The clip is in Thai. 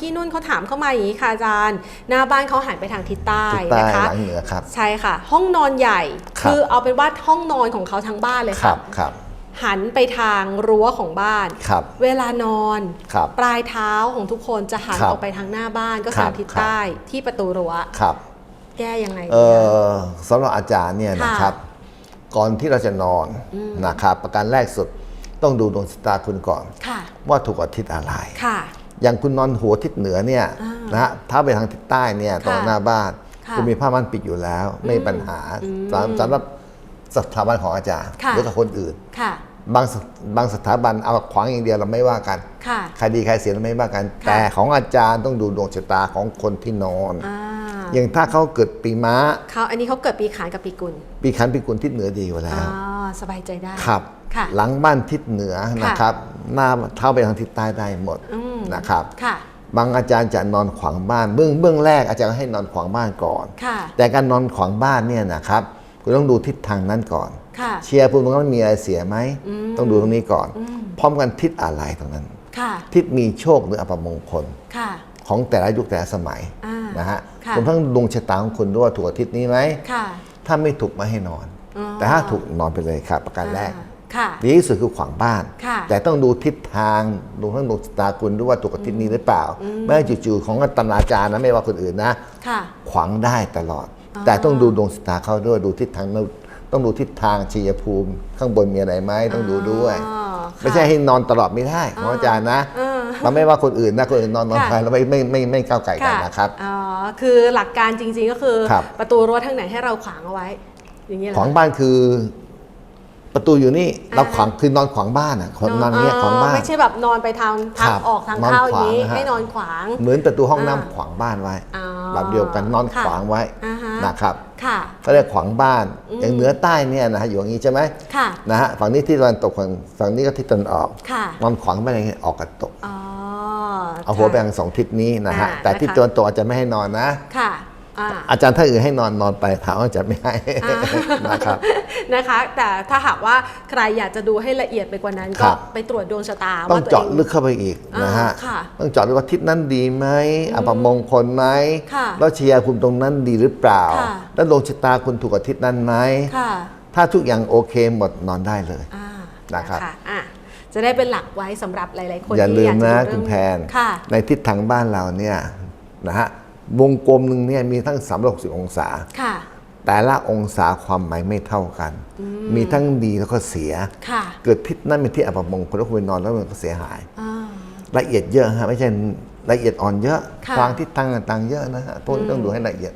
กี้นุ่นเขาถามเข้ามาอย่างนี้ค่ะอาจารย์ หน้าบ้านเขาหันไปทางทิศใต้ทิศใต้นะคะหลังเหนือครับ ใช่ค่ะ ห้องนอนใหญ่ครับ คือเอาเป็นว่าห้องนอนของเขาทั้งบ้านเลยครัค่ะบครับหันไปทางรั้วของบ้าน ครับเวลานอน ครับ ปลายเท้าของทุกคนจะหันครับออกไปทางหน้าบ้านก็ครัทาบงทิศครับใต้ที่ประตูรั้วครับแก้ยังไงเอดีอะอสำหรับอาจารย์เนี่ยค่ะนะครับ ก่อนที่เราจะนอนนะครับ ประการแรกสุดต้องดูดวงชะตาคุณก่อน ค่ะ ว่าถูกอาทิตย์อะไร ค่ะ อย่างคุณนอนหัวทิศเหนือเนี่ยอ่านนะฮะถ้าไปทางทิศใต้เนี่ยตรงค่ะหน้าบ้านค่ะคุณมีผ้าม่านปิดอยู่แล้ว ไม่มีปัญหาสำสำหรับสถาบันของอาจารย์ค่ะหรือกับคนอื่นค่ะบางสบางสถาบันเอาขวางอย่างเดียวเราไม่ว่ากันค่ะใครดีใครเสียเราไม่ว่ากันค่ะแต่ของอาจารย์ต้องดูดวงชะตาของคนที่นอนอ่าอย่างถ้าเขาเกิดปีม้าเขาอันนี้เขาเกิดปีขานกับปีกุลปีขันปีกุลทิศเหนือดีอยู่แล้อ๋วอ สบายใจได้ครับค่ะหลังบ้านทิศเหนือนะครับ หน้าเท้าไปทางทิศใต้ได้หมดอืมนะครับค่ะบางอาจารย์จะนอนขวางบ้านเบื้องเบื้องแรกอาจารย์ให้นอนขวางบ้านก่อนค่ะแต่การนอนขวางบ้านเนี่ยนะครับคุณต้องดูทิศทางนั้นก่อนค่ะเชียร์ภูมิตรงนั้นมีอะไรเสียไหม ต้องดูตรงนี้ก่อน พร้อมกันทิศอะไรตรงนั้นค่ะทิศมีโชคหรืออัปมงคลค่ะของแต่ละยุคแต่ละสมัยอ่านนะฮะค่ะรวมทั้งดวงชะตาของคุณด้วยว่าถูกอาทิตย์นี้ไหมค่ะถ้าไม่ถูกไม่ให้นอนอ๋อ แต่ถ้าถูกนอนไปเลยครับประการแรกอ่าค่ะดีที่สุดคือขวางบ้านค่ะแต่ต้องดูทิศทางดูทั้งดวงชะตาคุณด้วยว่าถูกอาทิตย์นี้หรือเปล่า ไม่ให้จู่ๆของตนาจารย์นะไม่ว่าคนอื่นนะค่ะขวางได้ตลอดอ๋อแต่ต้องดูดวงชะตาเขาด้วยดูทิศทางต้องดูทิศทางชัยภูมิข้างบนมีอะไรไหมต้องดูด้วยอ๋อค่ะไม่ใช่ให้นอนตลอดไม่ได้ของอาจารย์นะเออเราไม่ว่าคนอื่นนะคนอื่นนอนนอนค่ะไปเราไม่ไม่ไม่ไม่ก้าวไก่กันนะครับอ๋อคือหลักการจริง ๆก็คือครับประตูรั้วทางไหนให้เราขวางเอาไว้ อย่างนี้เหรอขวางบ้านคือ ประตูอยู่นี่อ่าเราขวางคือนอนขวางบ้านอะคนนอนเนี้ยขวางบ้าน ไม่ใช่แบบนอนไปทางทางครับออกทางนอนเข้าอย่างนี้ขวางนะฮะ ให้นอนขวาง เหมือนประตูห้องอ่าน้ำขวางบ้านไว้อ๋อแบบเดียวกันนอนค่ะขวางไว้อ่าฮะ นะครับ ค่ะเขาเรียกขวางบ้านอย่างเหนือใต้เนี่ยนะฮะอยู่อย่างนี้ใช่ไหมค่ะ นะฮะฝั่งนี้ที่ตะวันตกฝั่งฝั่งนี้ก็ทิศตะวันออกค่ะ นอนขวางบ้านอย่างนี้ออกกับตก อ๋อเอาหัวไปทางสองทิศนี้นะฮะอ่าแต่ทิศนะคะ ตะวันตกอาจจะไม่ให้นอนนะ ค่ะ อ่าอาจารย์ถ้าอื่นให้นอนนอนไปถามว่าจะไม่ให้อ่านะครับนะคะแต่ถ้าหากว่าใครอยากจะดูให้ละเอียดไปกว่านั้นครัก็บไปตรวจดวงชะตาต้องว่าตัวเจาะเองลึกเข้าไปอีกนะฮะอ่าค่ะต้องเจาะลึกว่าทิศนั้นดีไหมอัปมงคลไหมค่ะแล้วเชียร์คุณตรงนั้นดีหรือเปล่าค่ะแล้วดวงชะตาคุณถูกกับทิศนั้นไหมค่ะถ้าทุกอย่างโอเคหมดนอนได้เลยอ่านะครับอะจะได้เป็นหลักไว้สำหรับหลาย ๆ คนอย่าที่ลือมยากจะนะดูเรื่คุองณแพนค่ะในทิศทางบ้านเราเนี่ยนะฮะ วงกลมหนึ่งเนี่ยมีทั้ง 360 องศา ค่ะ แต่ละองศาความหมายไม่เท่ากัน มีทั้งดีแล้วก็เสีย ค่ะ เกิดทิศนั้นเป็นที่อัปมงคลแล้วคุณไปนอนแล้วมันก็เสียหาย อ่า ละเอียดเยอะฮะไม่ใช่ละเอียดอ่อนเยอะค่ะวางทิศทางต่างๆเยอะนะฮะพวกนี้ต้องดูให้ละเอียด